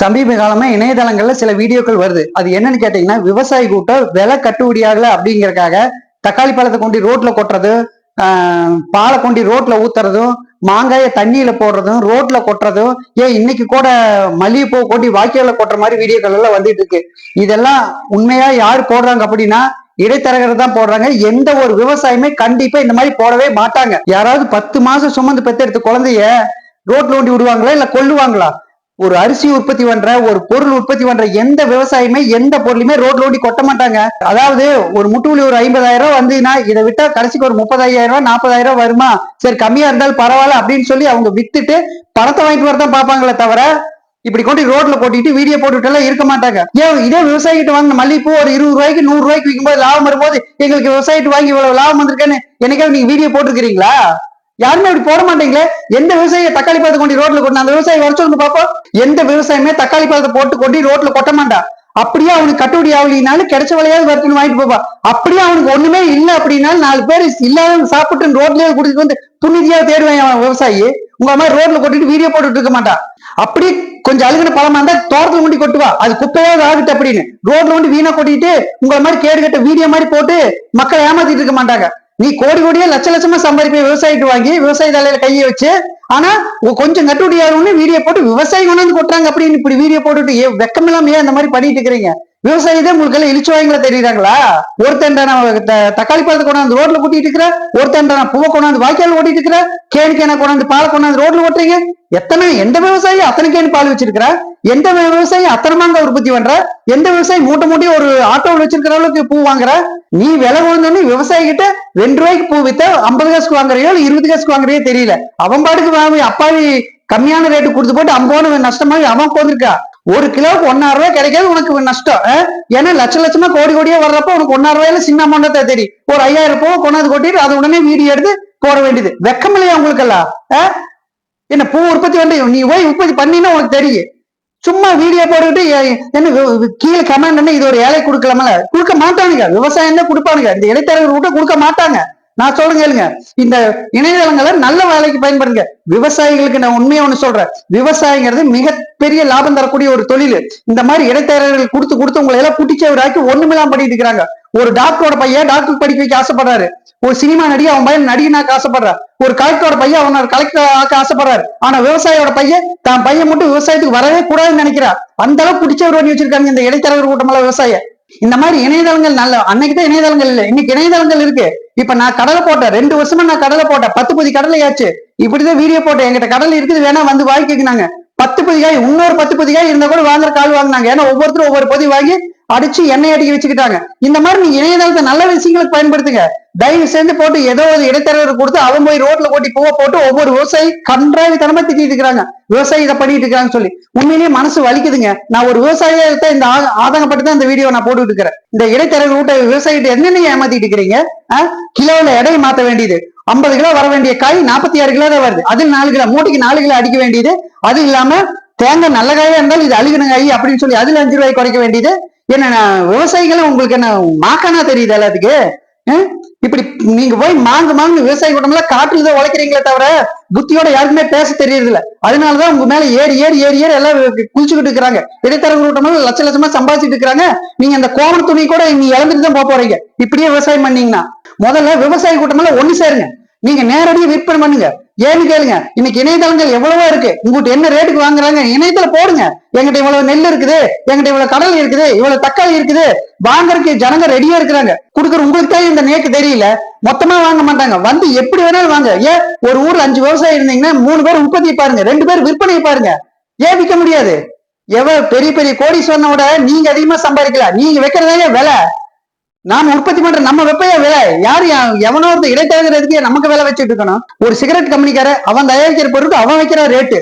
சமீப காலமா இணையதளங்கள்ல சில வீடியோக்கள் வருது. அது என்னன்னு கேட்டீங்கன்னா விவசாயி கூட்டம் விலை கட்டுப்படியாகல அப்படிங்கறக்காக தக்காளி பழத்தை கொண்டு ரோட்ல கொட்டுறது பாலை கொண்டு ரோட்ல ஊத்துறதும் மாங்காய தண்ணியில போடுறதும் ரோட்ல கொட்டுறதும் ஏன் இன்னைக்கு கூட மல்லிகைப்பூ கொட்டி வாய்க்கால கொட்டுற மாதிரி வீடியோக்கள் எல்லாம் வந்துட்டு இருக்கு. இதெல்லாம் உண்மையா யார் போடுறாங்க அப்படின்னா இடைத்தரகர் தான் போடுறாங்க. எந்த ஒரு விவசாயமே கண்டிப்பா இந்த மாதிரி போடவே மாட்டாங்க. யாராவது பத்து மாசம் சுமந்து பெத்தெடுத்த குழந்தைய ரோட்ல ஓட்டி விடுவாங்களா இல்ல கொல்லுவாங்களா? ஒரு அரிசி உற்பத்தி பண்ற ஒரு பொருள் உற்பத்தி பண்ற எந்த விவசாயமே எந்த பொருளுமே ரோட்ல ஓட்டி கொட்ட மாட்டாங்க. அதாவது ஒரு முட்டுவலி ஒரு ஐம்பதாயிரம் ரூபாய் வந்ததுன்னா இதை விட்டா கடைசிக்கு ஒரு முப்பதாயிரம் ரூபாய் நாற்பதாயிரம் ரூபாய் வருமா? சரி கம்மியா இருந்தாலும் பரவாயில்ல அப்படின்னு சொல்லி அவங்க வித்துட்டு பணத்தை வாங்கிட்டு வரதான் பார்ப்பாங்களே தவிர இப்படி கொண்டு ரோட்ல போட்டுட்டு வீடியோ போட்டுட்டு இருக்க மாட்டாங்க. ஏன் இதே விவசாயிகிட்ட வாங்கின மல்லிகைப்பூ ஒரு இருபது ரூபாய்க்கு நூறு ரூபாய்க்கு விற்கும்போது லாபம் வரும்போது எங்களுக்கு விவசாயிட்டு வாங்கி இவ்வளவு லாபம் வந்திருக்கேன்னு என்னைக்காவது நீங்க வீடியோ போட்டிருக்கிறீங்களா? யாருமே அப்படி போட மாட்டீங்களே? எந்த விவசாயியை தக்காளி பழத்தை கொண்டு ரோட்ல கொண்டு அந்த விவசாயி வர சொல்லுங்க பாப்போம். எந்த விவசாயமே தக்காளி பழத்தை போட்டு கொண்டு ரோட்ல கொட்ட மாட்டா. அப்படியே அவனுக்கு கட்டுப்படி ஆகலினாலும் கிடைச்ச விலையாவது வருதுன்னு வாங்கிட்டு போப்பா. அப்படியே அவனுக்கு ஒண்ணுமே இல்லை அப்படின்னாலும் நாலு பேர் இல்லாத சாப்பிட்டு ரோட்லயே குடிச்சிட்டு வந்து துணிதியா தேடுவான் அவன் விவசாயி. உங்க மாதிரி ரோட்ல கொட்டிட்டு வீடியோ போட்டுட்டு இருக்க மாட்டான் அப்படி கொஞ்சம் அழுகின பழமா இருந்தா தோட்டத்துல கொண்டு கொட்டுவா. அது குப்பையாவது ஆகட்டு அப்படின்னு. ரோட்ல கொண்டு வீணா கொட்டிட்டு உங்களை மாதிரி கேடு கட்ட வீடியோ மாதிரி போட்டு மக்களை ஏமாத்திட்டு இருக்க மாட்டாங்க. நீ கோடி கோடியா லட்ச லட்சமா சம்பாதிப்ப விவசாயிட்டு வாங்கி விவசாய தலையில கையை வச்சு ஆனா கொஞ்சம் கட்டுப்படியாகணும்னு வீடியோ போட்டு விவசாயி கொண்டாந்து கொட்டுறாங்க அப்படின்னு இப்படி வீடியோ போட்டுட்டு ஏன் வெக்கமில்லாம ஏன் மாதிரி பண்ணிட்டு இருக்கிறீங்க? விவசாயி தான் உங்களுக்கு எல்லாம் இழிச்சு வாங்கல தெரியுறாங்களா ஒருத்தன் தக்காளி பழத்தை கொண்டாந்து ரோட்ல கூட்டிட்டு இருக்கிற ஒருத்தன் பூவை கொண்டாந்து வாய்க்கால் ஓட்டிட்டு இருக்கிற கேன் கேன கொண்டாந்து பாலை கொண்டாந்து ரோட்ல ஓட்டுறீங்க. எத்தனை எந்த விவசாயி அத்தனை கேன் பால் வச்சிருக்கிற? எந்த விவசாயி அத்தனை மாங்காய் உற்பத்தி பண்ற? எந்த விவசாயி மூட்டை மூட்டி ஒரு ஆட்டோவில் வச்சிருக்கிற அளவுக்கு பூ வாங்குற? நீ விலை விழுந்தோன்னு விவசாயி கிட்ட ரெண்டு ரூபாய்க்கு பூ வித்த ஐம்பது காசுக்கு வாங்குறியோ இருபது காசுக்கு வாங்குறியோ தெரியல. அவன் பாட்டுக்கு அப்பாவி கம்மியான ரேட்டு கொடுத்து போட்டு ஐம்பது நஷ்டமாகி அவன் போந்திருக்கா. ஒரு கிலோவுக்கு ஒன்னாயிரம் ரூபாய் கிடைக்காது உனக்கு நஷ்டம். ஆ? ஏன்னா லட்ச லட்சமா கோடி கோடியா வர்றப்ப உனக்கு ஒன்னாயிரம் ரூபாயில சின்ன அமௌண்ட் தெரியும். ஒரு ஐயாயிரம் ரூபாய் கொண்டாந்து கொட்டிட்டு அது உடனே வீடியோ எடுத்து போட வேண்டியது. வெக்கம் இல்லையா உங்களுக்கு எல்லாம் ஆ? என்ன பூ உற்பத்தி வந்து நீ போய் உற்பத்தி பண்ணினா உனக்கு தெரியும். சும்மா வீடியோ போட்டுக்கிட்டு என்ன கீழே கமெண்ட் இது ஒரு ஏழை கொடுக்கலாமல? கொடுக்க மாட்டானுங்க. விவசாயம் தான் கொடுப்பானுங்க. இந்த இடைத்தரகர் விட்டு கொடுக்க மாட்டாங்க. நான் சொல்றேன் கேளுங்க. இந்த இணையதளங்களை நல்ல வேலைக்கு பயன்படுங்க. விவசாயிகளுக்கு நான் உண்மையா ஒண்ணு சொல்றேன். விவசாயிங்கிறது மிகப்பெரிய லாபம் தரக்கூடிய ஒரு தொழில். இந்த மாதிரி இடைத்தரகர்கள் கொடுத்து கொடுத்து உங்களை எல்லாம் குட்டிச்சவராக்கி ஒண்ணுமில்லாம பண்ணிட்டு இருக்கிறாங்க ஒரு டாக்டரோட பையன் டாக்டர் படிக்க வைக்க ஆசைப்படுறாரு. ஒரு சினிமா நடிகை அவன் பையன் நடிகனாக்க ஆசைப்படுறான் ஒரு கலெக்டரோட பையன் அவனோட கலெக்டர் ஆக்க ஆசைப்படுறாரு. ஆனா விவசாயியோட பையன் தான் பையன் மட்டும் விவசாயத்துக்கு வரவே கூடாதுன்னு நினைக்கிறா அந்த அளவுக்கு பிடிச்சவர் பண்ணி வச்சிருக்காங்க இந்த இடைத்தரகர் கூட்டமெல்லாம் விவசாய இந்த மாதிரி இணையதளங்கள் நல்ல அன்னைக்கு தான் இணையதளங்கள் இல்லை. இன்னைக்கு இணையதளங்கள் இருக்கு. இப்ப நான் கடலை போட்டேன். ரெண்டு வருஷமா நான் கடலை போட்டேன். பத்து பதி கடலை ஆச்சு இப்படிதான் வீடியோ போட்டேன். என்கிட்ட கடல் இருக்குது வேணா வந்து வாங்கிக்கினாங்க பத்து பதிகாய் இன்னொரு பத்து பதிகாய் இருந்தா கூட வாங்குற கால் வாங்கினாங்க. ஏன்னா ஒவ்வொருத்தரும் ஒவ்வொரு பொதி வாங்கி அடிச்சு எண்ணெய் அடிக்க வச்சுக்கிட்டாங்க. இந்த மாதிரி நீங்க இணையதளத்தை நல்ல விஷயங்களுக்கு பயன்படுத்துங்க. தயவு செஞ்சு போட்டு ஏதோ ஒரு இடைத்தரகர் கொடுத்து அவன் போய் ரோட்ல கொட்டி பூவை போட்டு ஒவ்வொரு விவசாயி கன்றாவித்தனமா திட்டிட்டு இருக்கிறாங்க. விவசாயி இதை பண்ணிட்டு இருக்காங்கன்னு சொல்லி. உண்மையிலேயே மனசு வலிக்குதுங்க. நான் ஒரு விவசாயத்தை இந்த ஆதங்கப்பட்டு தான் இந்த வீடியோ நான் போட்டுட்டு இருக்கிறேன். இந்த இடைத்தரகர் விட்ட விவசாயிகிட்ட என்னென்ன ஏமாத்திட்டு இருக்கிறீங்க? கிலோல எடையை மாத்த வேண்டியது. ஐம்பது கிலோ வர வேண்டிய காய் நாற்பத்தி ஆறு கிலோ தான் வருது. அதில் நாலு கிலோ மூட்டைக்கு நாலு கிலோ அடிக்க வேண்டியது. அது இல்லாம தேங்காய் நல்ல காயா இருந்தாலும் இது அழுகின காய் அப்படின்னு சொல்லி அதுல அஞ்சு ரூபாய் குறைக்க வேண்டியது. என்ன நான் விவசாயிகளும் உங்களுக்கு என்ன மாக்கானா தெரியுது எல்லாத்துக்கு? இப்படி நீங்க போய் மாங்கு மாங்கு விவசாய கூட்டம்ல காட்டுல தான் உழைக்கிறீங்களே தவிர புத்தியோட யாருக்குமே பேச தெரியறது இல்ல அதனாலதான் உங்க மேல ஏறி ஏறி ஏறி ஏறி எல்லாம் குளிச்சுக்கிட்டு இருக்கிறாங்க. இடைத்தரகர் கூட்டமெல்லாம் லட்ச லட்சமா சம்பாதிச்சுட்டு இருக்காங்க நீங்க அந்த கோவன் துணி கூட நீ இழந்துட்டு தான் போக போறீங்க. இப்படியே விவசாயம் பண்ணீங்கன்னா முதல்ல விவசாய கூட்டமெல்லாம் ஒண்ணு சேருங்க. நீங்க நேரடியா விற்பனை பண்ணுங்க. ஏன்னு கேளுங்க. இன்னைக்கு இணையதளங்கள் எவ்வளவோ இருக்கு. உங்ககிட்ட என்ன ரேட்டுக்கு வாங்குறாங்க இணையத்துல போடுங்க. எங்கிட்ட இவ்வளவு நெல் இருக்குது எங்கிட்ட இவ்வளவு கடல் இருக்குது இவ்வளவு தக்காளி இருக்குது. வாங்குறதுக்கு ஜனங்க ரெடியா இருக்கிறாங்க. குடுக்குற உங்களுக்கு தான் இந்த நேக்கு தெரியல. மொத்தமா வாங்க மாட்டாங்க. வந்து எப்படி வேணாலும் வாங்க. ஏன்? ஒரு ஊர்ல அஞ்சு விவசாயம் இருந்தீங்கன்னா மூணு பேர் உற்பத்தி பாருங்க. ரெண்டு பேர் விற்பனையை பாருங்க. ஏன் விற்க முடியாது? எவ்வளவு பெரிய பெரிய கோடீஸ்வரனோட நீங்க அதிகமா சம்பாதிக்கலாம். நீங்க வைக்கிறதாங்க விலை. நாம உற்பத்தி பண்ற நம்ம வெப்பையா விலை யாரு யா- எவனோ ஒருத்த இடைத்தரகருக்கு நமக்கு வேலை வச்சுட்டு இருக்கணும். ஒரு சிகரெட் கம்பெனிக்கார அவன் தயாரிக்கிற பொருளுக்கு அவன் வைக்கிற ரேட்டு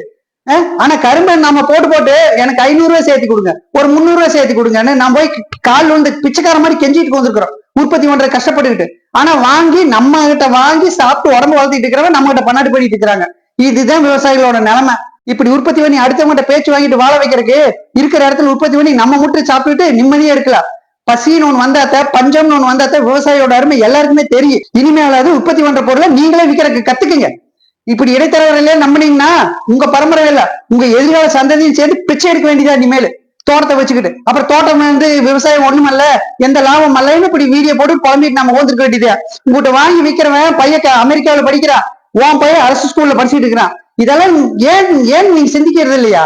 ஆனா கரும்பை நாம போட்டு போட்டு எனக்கு ஐநூறு ரூபாய் சேர்த்து கொடுங்க. ஒரு முந்நூறு ரூபாய் சேர்த்து கொடுங்கன்னு நான் போய் கால் வந்து பிச்சைக்கார மாதிரி கெஞ்சிட்டு வந்திருக்கிறோம் உற்பத்தி பண்ற கஷ்டப்பட்டுக்கிட்டு. ஆனா வாங்கி நம்ம கிட்ட வாங்கி சாப்பிட்டு உடம்பு வளர்த்திட்டு இருக்கிறவங்க நம்ம கிட்ட பண்ணாட்டு பண்ணிட்டு இருக்கிறாங்க. இதுதான் விவசாயிகளோட நிலைமை. இப்படி உற்பத்தி பண்ணி அடுத்தவங்கிட்ட பேச்சு வாங்கிட்டு வாழ வைக்கிறதுக்கு இருக்கிற இடத்துல உற்பத்தி பண்ணி நம்ம மட்டும் சாப்பிட்டுட்டு நிம்மதியா இருக்கலாம். பசின்னு ஒன்று வந்தாத்த பஞ்சம்னு ஒன்று வந்தாத்த விவசாயியோட அருமை எல்லாருக்குமே தெரியும். இனிமேலாவது உற்பத்தி பண்ற பொருளை நீங்களே விற்கிறதுக்கு கத்துக்குங்க. இப்படி இடைத்தரகர்களே நம்பினீங்கன்னா உங்க பரம்பரை இல்லை உங்க எதிர்கால சந்ததியும் சேர்ந்து பிச்சை எடுக்க வேண்டியதா இனிமேல். தோட்டத்தை வச்சுக்கிட்டு. அப்புறம் தோட்டம் வந்து விவசாயம் ஒண்ணுமல்ல எந்த லாபம் அல்லன்னு இப்படி வீடியோ போட்டு குழம்பிட்டு நம்ம ஓந்துருக்க வேண்டியதா உங்ககிட்ட வாங்கி விற்கிறவன் பையன் அமெரிக்காவில் படிக்கிறான் உன் பையன் அரசு ஸ்கூல்ல படிச்சுட்டு இருக்கிறான். இதெல்லாம் ஏன் ஏன் நீங்க சிந்திக்கிறது இல்லையா?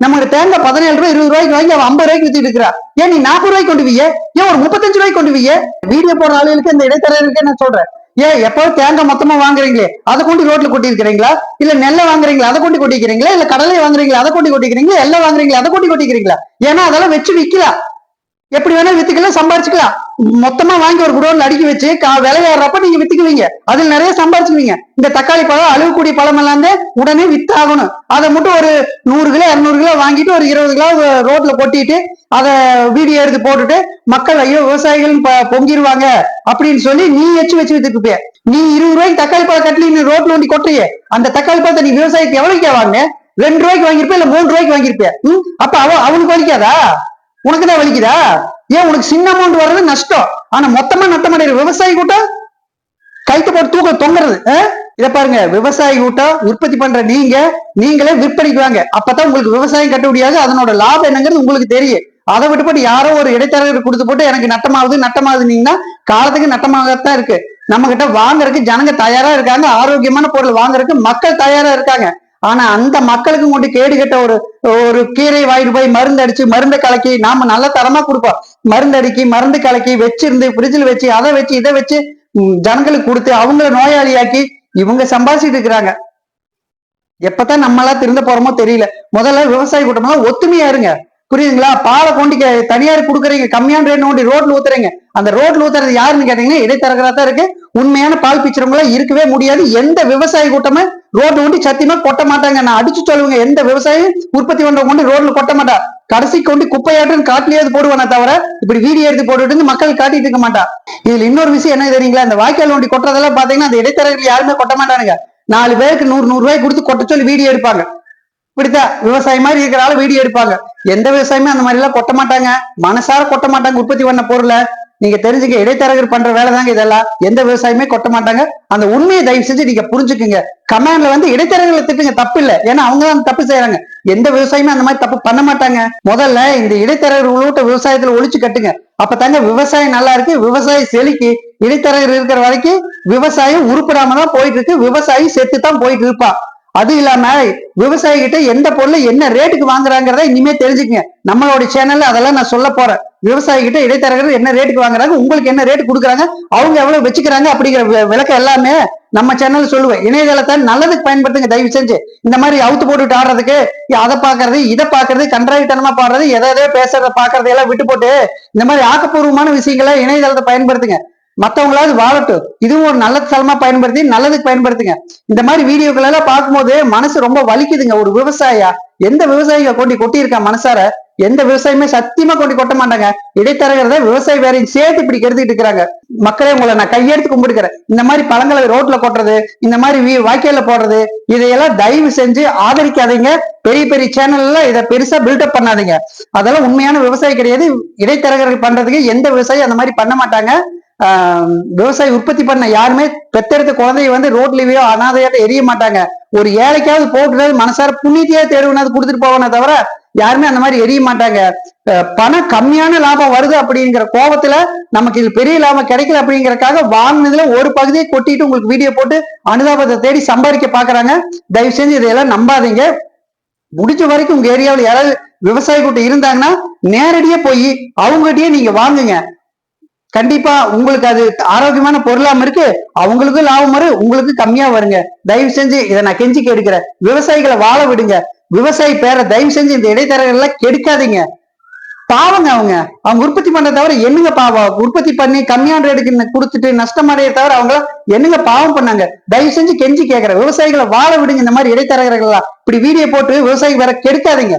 நமக்கு தேங்காய் பதினேழு ரூபாய் இருபது ரூபாய்க்கு வாங்கி அவன் ஐம்பது ரூபாய்க்கு வித்துட்டு இருக்கிறா ஏன் நீ நாற்பது ரூபாய்க்கு கொண்டு வீய? ஏன் ஒரு முப்பத்தஞ்சு ரூபாய்க்கு கொண்டு வீய? வீடியோ போடுற ஆளுகளுக்கு இந்த இடைத்தரகருக்கு நான் சொல்றேன். ஏன் எப்போ தேங்காய் மொத்தமா வாங்குறீங்களே அதை கொண்டு ரோட்ல கொட்டி இருக்கிறீங்களா இல்ல நெல்லை வாங்குறீங்களா? அதை கொண்டு கொட்டிக்கிறீங்களா இல்ல கடலை வாங்குறீங்களா? அதை கொண்டு கொட்டிக்கிறீங்களா எல்லாம் வாங்குறீங்களா? அதை கொண்டு கொட்டிக்கிறீங்களா ஏன்னா அதெல்லாம் வச்சு விக்கலாம் எப்படி வேணா வித்துக்கலாம் சம்பாரிச்சுக்கலாம். மொத்தமா வாங்கி ஒரு குடோன்ல அடுக்கி வச்சு கா- நீங்க வித்துக்குவீங்க. அதில் நிறைய சம்பாரிச்சுக்குவீங்க. இந்த தக்காளி பழம் அழுகக்கூடிய பழம் எல்லாம் உடனே வித்தாகணும். அதை மட்டும் ஒரு நூறு கிலோ இரநூறு கிலோ வாங்கிட்டு ஒரு இருபது கிலோ ரோட்ல கொட்டிட்டு அதை வீடியோ எடுத்து போட்டுட்டு மக்கள் ஐயோ விவசாயிகள் ப- பொங்கிருவாங்க அப்படின்னு சொல்லி நீ எச்சு வச்சு வித்துக்குப்பிய நீ இருபது ரூபாய்க்கு தக்காளி பழம் கட்டலி நீ ரோட்ல ஒண்டி கொட்டுறிய. அந்த தக்காளி பழத்தை நீ விவசாயத்துக்கு எவ்வளவுக்கே வாங்க ரெண்டு ரூபாய்க்கு வாங்கியிருப்ப இல்ல மூணு ரூபாய்க்கு வாங்கிருப்பேன் அப்ப அவ அவனுக்கு வலிக்காதா? உனக்குதான் வலிக்குதா? ஏன் உனக்கு சின்ன அமௌண்ட் வர்றது நஷ்டம்? ஆனா மொத்தமா நட்டம் அடைகிற விவசாயி கூட்டம் கைத்து போட்டு தூக்க தொங்குறது ஆ? இத பாருங்க விவசாயி கூட்டம் உற்பத்தி பண்ற நீங்க நீங்களே விற்பனைக்கு வாங்க. அப்பதான் உங்களுக்கு விவசாயம் கட்ட முடியாது அதனோட லாபம் என்னங்கிறது உங்களுக்கு தெரியும். அதை விட்டு போட்டு யாரோ ஒரு இடைத்தரகர் கொடுத்து போட்டு எனக்கு நட்டமாகுது நட்டமாகுதுன்னீங்கன்னா காலத்துக்கு நட்டமாகத்தான் இருக்கு. நம்ம கிட்ட வாங்குறதுக்கு ஜனங்க தயாரா இருக்காங்க ஆரோக்கியமான பொருள் வாங்குறதுக்கு மக்கள் தயாரா இருக்காங்க. ஆனா அந்த மக்களுக்கும் கொண்டு கேடு கட்ட ஒரு ஒரு கீரை வாங்கிட்டு போய் மருந்து அடிச்சு மருந்து கலக்கி நாம நல்ல தரமா கொடுப்போம். மருந்து அடிக்கி மருந்து கலக்கி வச்சிருந்து ஃப்ரிட்ஜில் வச்சு அதை வச்சு இதை வச்சு ஜனங்களுக்கு கொடுத்து அவங்கள நோயாளியாக்கி இவங்க சம்பாதிச்சிட்டு இருக்கிறாங்க. எப்பதான் நம்மளா திருந்த போறோமோ தெரியல. முதல்ல விவசாய கூட்டமெல்லாம் ஒத்துமையா இருங்க. புரியுதுங்களா? பாலை கொண்டு தனியார் கொடுக்குறீங்க கம்மியான ரேட் நோண்டி ரோட்ல ஊத்துறீங்க. அந்த ரோட்ல ஊத்துறது யாருன்னு கேட்டீங்கன்னா இடைத்தரகரா தான் இருக்கு. உண்மையான பால் பிச்சுறவங்களா இருக்கவே முடியாது. எந்த விவசாய கூட்டமே ரோட்ல ஒண்டி சத்தியமா கொட்ட மாட்டாங்க. நான் அடிச்சு சொல்லுவேங்க எந்த விவசாயி உற்பத்தி பண்றவங்க கொண்டு ரோட்ல கொட்ட மாட்டா. கடைசி கொண்டு குப்பையாட்டுன்னு காட்டிலேயே போடுவானே தவிர இப்படி வீடியோ எடுத்து போட்டுட்டு மக்கள் காட்டிட்டு இருக்க மாட்டா. இதுல இன்னொரு விஷயம் என்ன தெரியுங்களா? இந்த வாய்க்கால் வண்டி கொட்டுறதெல்லாம் பாத்தீங்கன்னா அந்த இடைத்தரகர்கள் யாருமே கொட்ட மாட்டானுங்க. நாலு பேருக்கு நூறு நூறு ரூபாய் கொடுத்து கொட்ட சொல்லி வீடியோ எடுப்பாங்க. இப்படித்தான் விவசாயி மாதிரி இருக்கிற ஆள் வீடியோ எடுப்பாங்க. எந்த விவசாயமே அந்த மாதிரி எல்லாம் கொட்ட மாட்டாங்க. மனசார கொட்ட மாட்டாங்க உற்பத்தி பண்ண பொருளை. நீங்க தெரிஞ்சுக்க இடைத்தரகர் பண்ற வேலை தாங்க இதெல்லாம். எந்த விவசாயமே கொட்ட மாட்டாங்க. அந்த உண்மையை தயவு செஞ்சு நீங்க புரிஞ்சுக்குங்க. கமாண்ட்ல வந்து இடைத்தரகர்களை திட்டுங்க. தப்பு இல்லை. ஏன்னா அவங்க தான் தப்பு செய்யறாங்க. எந்த விவசாயமே அந்த மாதிரி தப்பு பண்ண மாட்டாங்க. முதல்ல இந்த இடைத்தரகர்களோட்ட விவசாயத்துல ஒழிச்சு கட்டுங்க. அப்பதாங்க விவசாயம் நல்லா இருக்கு. விவசாயி செழிக்கு இடைத்தரகர் இருக்கிற வரைக்கும் விவசாயம் உருப்படாம தான் போயிட்டு இருக்கு. விவசாயி செத்து தான் போயிட்டு இருப்பான் அது இல்லாம விவசாயிகிட்ட எந்த பொருள் என்ன ரேட்டுக்கு வாங்குறாங்கிறத இனிமே தெரிஞ்சுக்கங்க. நம்மளோட சேனல்ல அதெல்லாம் நான் சொல்ல போறேன். விவசாயிகிட்ட இடைத்தரகர்கள் இடைத்தரகர் என்ன ரேட்டுக்கு வாங்குறாங்க உங்களுக்கு என்ன ரேட்டு கொடுக்குறாங்க அவங்க எவ்வளவு வச்சுக்கிறாங்க அப்படிங்கிற விளக்கம் எல்லாமே நம்ம சேனல் சொல்லுவேன். இணையதளத்தை நல்லதுக்கு பயன்படுத்துங்க தயவு செஞ்சு. இந்த மாதிரி அவுத்து போட்டுட்டு ஆடுறதுக்கு அதை பாக்குறது இதை பாக்குறது கன்றாவித்தனமா பாடுறது எதை எதோ பேசுறத பாக்குறதை எல்லாம் விட்டு போட்டு இந்த மாதிரி ஆக்கப்பூர்வமான விஷயங்களை இணையதளத்தை பயன்படுத்துங்க. மத்தவங்களாவது வாழட்டும். இதுவும் ஒரு நல்ல தலமா பயன்படுத்தி நல்லதுக்கு பயன்படுத்துங்க. இந்த மாதிரி வீடியோக்கள் எல்லாம் பார்க்கும்போது மனசு ரொம்ப வலிக்குதுங்க. ஒரு விவசாயியா எந்த விவசாயிக கொண்டி கொட்டியிருக்கா மனசார? எந்த விவசாயமே சத்தியமா கொண்டு கொட்ட மாட்டாங்க. இடைத்தரகர்தான் விவசாய வேறையும் சேர்த்து இப்படி கெடுத்துட்டு இருக்கிறாங்க. மக்களே உங்களை நான் கையெடுத்து கும்பிடுக்கிறேன் இந்த மாதிரி பழங்களை ரோட்ல கொட்டுறது இந்த மாதிரி வீ- போடுறது இதையெல்லாம் தயவு செஞ்சு ஆதரிக்காதீங்க. பெரிய பெரிய சேனல்ல இதை பெருசா பில்டப் பண்ணாதீங்க. அதெல்லாம் உண்மையான விவசாயி கிடையாது. இடைத்தரகர்கள் பண்றதுக்கு எந்த விவசாயி அந்த மாதிரி பண்ண மாட்டாங்க. விவசாயி உற்பத்தி பண்ண யாருமே பெத்தெடுத்த குழந்தைய வந்து ரோட்லயோ அனாதையாட்ட எரிய மாட்டாங்க. ஒரு ஏழைக்காவது போட்டுறது மனசார புண்ணியத்தையே தேடுவனாவது கொடுத்துட்டு போவானே தவிர யாருமே அந்த மாதிரி எரிய மாட்டாங்க. பணம் கம்மியான லாபம் வருது அப்படிங்கிற கோபத்துல நமக்கு இது பெரிய லாபம் கிடைக்கல அப்படிங்கறக்காக வாங்கினதுல ஒரு பகுதியை கொட்டிட்டு உங்களுக்கு வீடியோ போட்டு அனுதாபத்தை தேடி சம்பாதிக்க பாக்குறாங்க. தயவு செஞ்சு இதையெல்லாம் நம்பாதீங்க. முடிஞ்ச வரைக்கும் உங்க ஏரியாவில் யாராவது விவசாய கூட்டம் இருந்தாங்கன்னா நேரடியா போய் அவங்ககிட்டயே நீங்க வாங்குங்க. கண்டிப்பா உங்களுக்கு அது ஆரோக்கியமான பொருளாம இருக்கு. அவங்களுக்கும் லாபம் வரும். உங்களுக்கு கம்மியா வருங்க. தயவு செஞ்சு இதை நான் கெஞ்சி கெடுக்கிறேன் விவசாயிகளை வாழ விடுங்க. விவசாயி பேரை தயவு செஞ்சு இந்த இடைத்தரகர்களை கெடுக்காதீங்க. பாவங்க அவங்க. அவங்க உற்பத்தி பண்ண தவிர என்னங்க பாவம்? உற்பத்தி பண்ணி கம்மியான ரேட்டுக்கு கொடுத்துட்டு நஷ்டம் அடைய தவிர அவங்க என்னங்க பாவம் பண்ணாங்க? தயவு செஞ்சு கெஞ்சி கேட்கிறேன் விவசாயிகளை வாழ விடுங்க. இந்த மாதிரி இடைத்தரகர்கள்லாம் இப்படி வீடியோ போட்டு விவசாயி வேற கெடுக்காதீங்க.